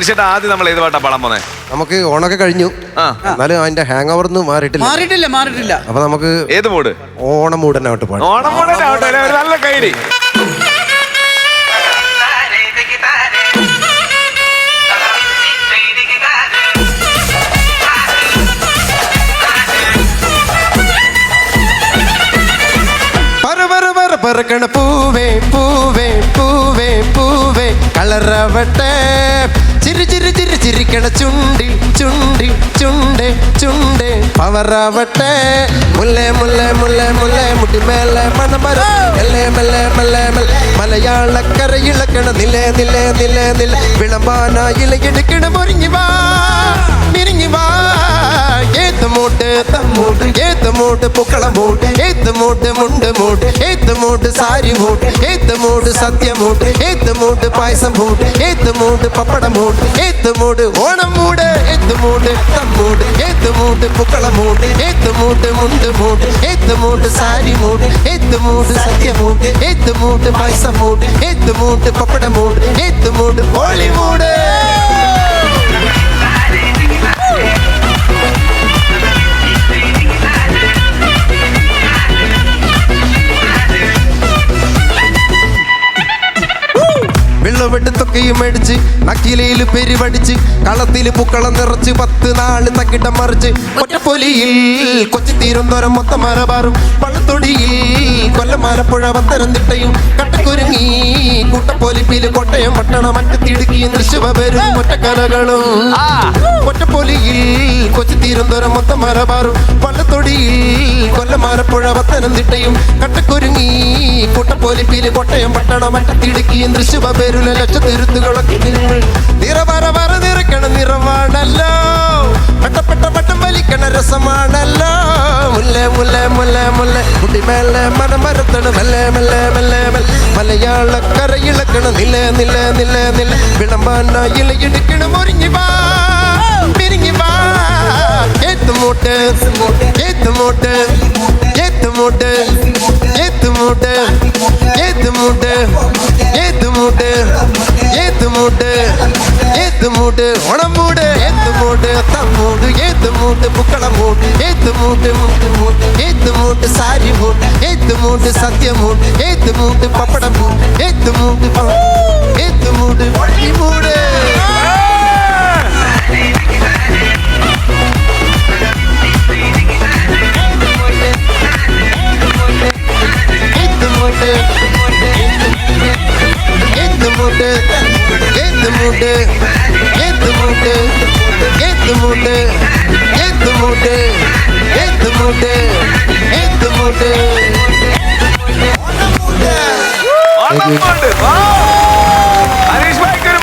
അനുശേഷം ആദ്യം നമ്മൾ ഏത് പാട്ടാ പാടാൻ പോന്നെ? നമുക്ക് ഓണൊക്കെ കഴിഞ്ഞു. എന്നാലും അതിന്റെ ഹാങ് ഓവർ മാറിയിട്ടില്ല. മാറിയിട്ടില്ല മാറിയിട്ടില്ല. അപ്പൊ നമുക്ക് ഏത് മൂട് ഓണം മൂടനായിട്ട് ഓണം ആവട്ടെ, നല്ല കൈരി താരേ ദിഗിതാരേ താരേ ദിഗിതാരേ പൂവേ பர ചിരിക്കണ ചുണ്ടി ചുണ്ടി ചുണ്ട് ചുണ്ട്. പവറാവട്ടെ. മുല്ലേ മുല്ലേ മുല്ലേ മുല്ലേ മുട്ടി മേലെ മെല്ലെ മെല്ലെ മെല്ലെ മെല്ലെ. മലയാളക്കര ഇളക്കണ നിലേ നിലേ നിലേ നില. വിളമ്പാന ഇലയെടുക്കണ മുറിഞ്ഞു വാ മിരിഞ്ഞു വാ. ഏത്ത് മൂട്ട് തമ്മൂട്ട് ഏത്ത് മൂട്ട് പുക്കള മൂട്ട് ഏത്ത് മൂട്ട് മുണ്ട് മൂട്ട്. ഏത്ത് മൂട്ട് സാരി മൂട്ട്. மூடு ஏத்து மூடு பாயசம் மூடு ஏத்து மூடு பப்படம் மூடு ஏத்து மூடு ஓணம் மூடு ஏத்து மூடு தம் மூடு ஏத்து மூடு புக்கள மூடு ஏத்து மூடு முண்டு மூடு ஏத்து மூடு சாரி மூடு ஏத்து மூடு சத்திய மூடு ஏத்து மூடு பாயசம் மூடு ஏத்து மூடு பப்படம் மூடு ஏத்து மூடு கோழி மூடு വെള്ളവെടുത്തൊക്കെയും മേടിച്ച് നക്കിലയിൽ പെരുവടിച്ച് കളത്തിൽ പൂക്കളം നിറച്ച് പത്ത് നാല് തക്കിട്ടം മറിച്ച് ഒറ്റപ്പൊലിയിൽ കൊച്ചി തീരുന്നോരം മൊത്തം മരബാറും പള്ളത്തൊടിയിൽ കൊല്ലമാരപ്പുഴ പത്തനംതിട്ടയും കട്ടക്കുരുങ്ങി കൂട്ടപ്പൊലിപ്പിൽ കോട്ടയം പട്ടണം മറ്റു തിടുക്കിയും തൃശ്ശുവരും ഒറ്റക്കലകളും. ഒറ്റപ്പൊലിയിൽ കൊച്ചി തീരുന്നോരം മൊത്തം മരബാറും പള്ളത്തൊടിയിൽ കൊല്ലമാരപ്പുഴ പത്തനംതിട്ടയും കട്ടക്കുരുങ്ങി കൂട്ടപ്പൊലിപ്പിൽ കോട്ടയം പട്ടണം അറ്റത്തിടുക്കിയും തൃശ്ശുവ പേരുല ലക്ഷത്തിരുത്തുകളൊക്കെ നിറവര വര നിറക്കണ നിറമാണല്ലോ പെട്ടപ്പെട്ട പട്ടം വലിക്കണ രസമാണല്ലോ. മുല്ല മുല്ല മുല്ല മുല്ല. കുട്ടിമേലെ മനം മരത്തണ മെല്ലെ മെല്ലെ മെല്ലെ. മെല്ലെ മലയാളക്കര ഇളക്കണ നില നില നില നില. വിളമ്പാന ഇലയിടിക്കണം മുരിങ്ങി വാ. പിരിങ്ങി വാ. ഏത്തുമൂട്ട് ഏത്തുമൂട്ട് ഏത്തുമൂട്ട് ഏത്തുമൂട്ട് ஏத்து மூட்டு ஏத்து மூட்டு ஏத்து மூட்டு ஏத்து மூட்டு உணம் மூடு ஏத்து மூட்டு தம் மூடு ஏத்து மூட்டு புக்களம் மூட்டு ஏத்து மூட்டு மூட்டு மூட்டு ஏத்து மூட்டு சாரி மூட்டு ஏத்து மூட்டு சத்தியம் மூட்டு ஏத்து மூட்டு பப்படம் மூட்டு ஏத்து மூட்டு ஏத்து மூட்டு மூடு மூட்டு ஏத்து மூட்டு ஏத்து மூட்டு ஏத்து மூட்டு ஏத்து மூட்டு ஏத்து மூட்டு ஹരീഷ് ഭായ്ക്ക് ഒരു